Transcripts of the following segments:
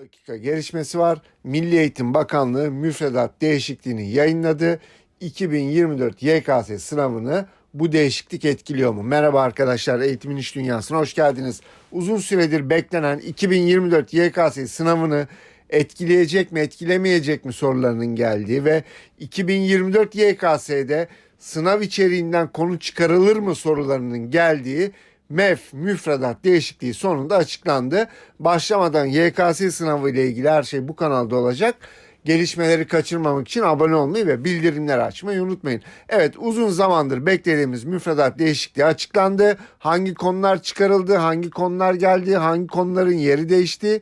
dakika gelişmesi var. Milli Eğitim Bakanlığı müfredat değişikliğini yayınladı. 2024 YKS sınavını bu değişiklik etkiliyor mu? Merhaba arkadaşlar Eğitimin İş Dünyası'na hoş geldiniz. Uzun süredir beklenen 2024 YKS sınavını etkileyecek mi etkilemeyecek mi sorularının geldiği ve 2024 YKS'de sınav içeriğinden konu çıkarılır mı sorularının geldiği MEF müfredat değişikliği sonunda açıklandı. Başlamadan YKS sınavı ile ilgili her şey bu kanalda olacak. Gelişmeleri kaçırmamak için abone olmayı ve bildirimleri açmayı unutmayın. Evet uzun zamandır beklediğimiz müfredat değişikliği açıklandı. Hangi konular çıkarıldı, hangi konular geldi, hangi konuların yeri değişti.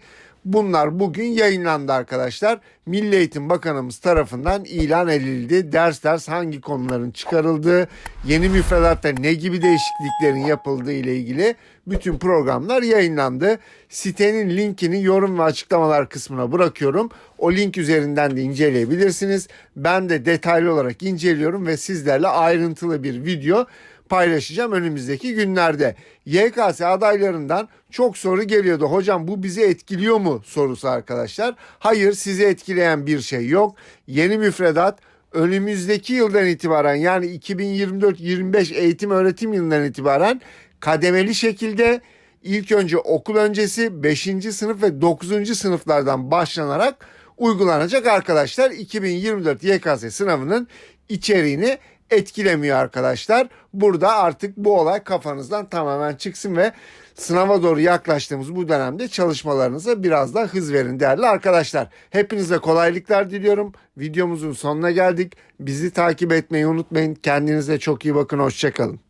Bunlar bugün yayınlandı arkadaşlar. Milli Eğitim Bakanımız tarafından ilan edildi. Ders ders hangi konuların çıkarıldığı, yeni müfredatta ne gibi değişikliklerin yapıldığı ile ilgili bütün programlar yayınlandı. Sitenin linkini yorum ve açıklamalar kısmına bırakıyorum. O link üzerinden de inceleyebilirsiniz. Ben de detaylı olarak inceliyorum ve sizlerle ayrıntılı bir video paylaşacağım önümüzdeki günlerde. YKS adaylarından çok soru geliyordu. Hocam bu bizi etkiliyor mu sorusu arkadaşlar. Hayır sizi etkileyen bir şey yok. Yeni müfredat önümüzdeki yıldan itibaren yani 2024-25 eğitim öğretim yılından itibaren kademeli şekilde ilk önce okul öncesi 5. sınıf ve 9. sınıflardan başlanarak uygulanacak arkadaşlar. 2024 YKS sınavının içeriğini etkilemiyor arkadaşlar. Burada artık bu olay kafanızdan tamamen çıksın ve sınava doğru yaklaştığımız bu dönemde çalışmalarınıza biraz daha hız verin değerli arkadaşlar. Hepinize kolaylıklar diliyorum. Videomuzun sonuna geldik. Bizi takip etmeyi unutmayın. Kendinize çok iyi bakın. Hoşçakalın.